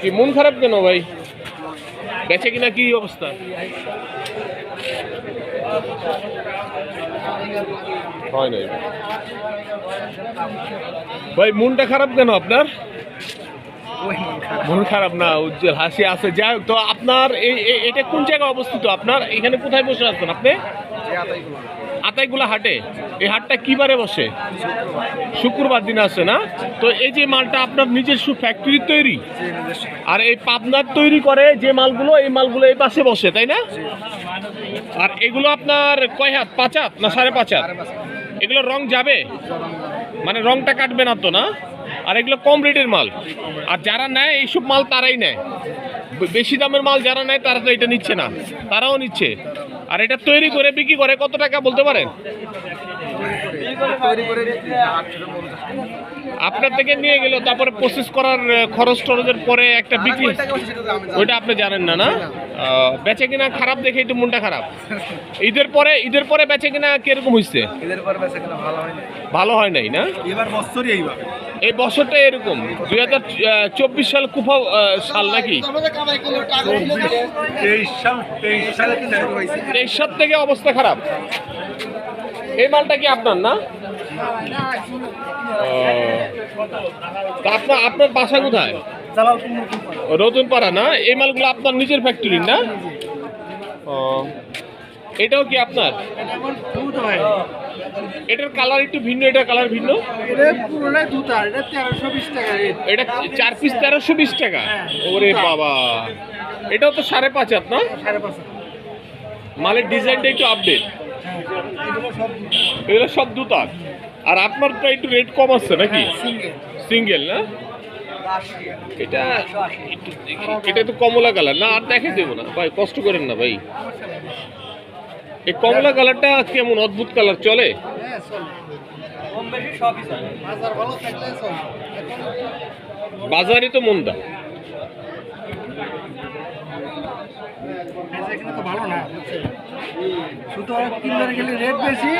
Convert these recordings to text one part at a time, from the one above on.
কি, মন খারাপ কেন ভাই? বেচে কিনা কি অবস্থা? ভাই, মনটা খারাপ কেন আপনার? মন খারাপ না, উজ্জ্বল, হাসি আছে। যাই তো আপনার এই এটা কোন জায়গায় অবস্থিত? আপনার এখানে কোথায় বসে আছেন আপনি? আতাইগুলা। হাটে? এই হাটটা কিবারে বসে? শুক্রবার দিন আছে না? তো এই যে মালটা আপনার নিজস্ব ফ্যাক্টরির তৈরি? আর এই পাবনার তৈরি করে যে মালগুলো এই মালগুলো এই পাশে বসে তাই না? আর এগুলো আপনার কয় হাত? পাঁচ হাত না সাড়ে পাঁচ হাত? এগুলো রং যাবে? মানে রংটা কাটবে না তো না? আর এগুলো কম রেটের মাল। আর যারা নেয় এইসব মাল তারাই নেয়। বেশি দামের মাল যারা নেয় তারা তো এটা নিচ্ছে না। তারাও নিচ্ছে। আর এটা তৈরি করে বিক্রি করে কত টাকা বলতে পারেন? আপনার থেকে নিয়ে গেল তারপরে প্রসেস করার খরচ টরচের পরে একটা বিক্রি। ওইটা আপনি জানেন না না? বেচে কিনা খারাপ দেখে একটু মনটা খারাপ। ঈদের পরে ঈদের পরে বেচে কিনা কীরকম হয়েছে পরে কিনা ভালো হয় নাই। না? এবার বছরই এইবার। এই বছরটা এরকম। দুই হাজার চব্বিশ সাল কুফা সাল নাকি? তেইশ সাল থেকে অবস্থা খারাপ। এই মালটা কি আপনার না? আপনার আপনার বাসা কোথায়? রতনপাড়া না? এই মালগুলো আপনার নিজের ফ্যাক্টরি না? এটাও কি আপনার? এটার কালার একটু ভিন্ন এটার কালার ভিন্ন? এটা চার পিস তেরোশো বিশ টাকা। ওরে বাবা। এটাও তো সাড়ে পাঁচ হাত না? মালের ডিজাইনটা একটু আপডেট এগুলো সব দুতার আর। আপনার তো একটু রেট কম আসছে নাকি? সিঙ্গেল না? এটা একটু এটা তো কমলা কালার না আর দেখে দেবো না। ভাই কষ্ট করেন না ভাই। এই কমলা কালারটা কেমন? অদ্ভুত কালার চলে? বাজারে তো মন্দা। ভালো না শুধু কিনবার গেলে রেট বেশি।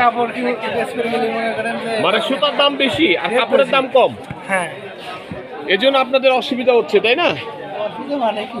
কাপড় কিনে বেশ করে গেলে মনে করেন যে মানে সুতার দাম বেশি আর কাপড়ের দাম কম। হ্যাঁ। এজন্য আপনাদের অসুবিধা হচ্ছে তাই না? অসুবিধা মানে কি?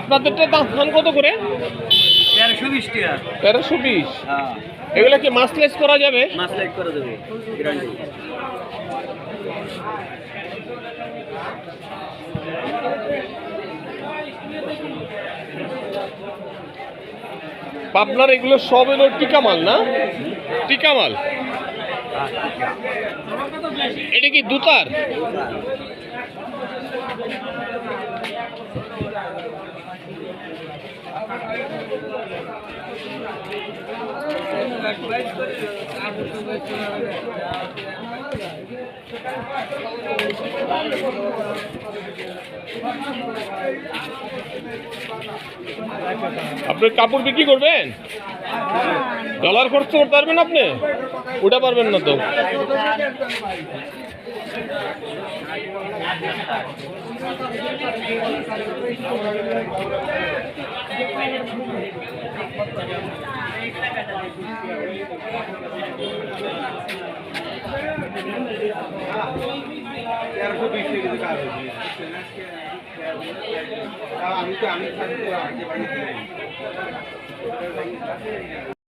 আপনাদেরটা দাম কত করে? তেরোশো বিশ টাকা। তেরোশো বিশ। হ্যাঁ। এগুলো কি মাসলেস করা যাবে? গ্যারান্টি। আপনার এগুলো সব এলো টিকা মাল না? টিকা মাল। এটা কি দুতার? আপনি কাপড় বিক্রি করবেন? ডলার খরচ করতে পারবেন আপনি? ওটা পারবেন না তো। আমি তো আমি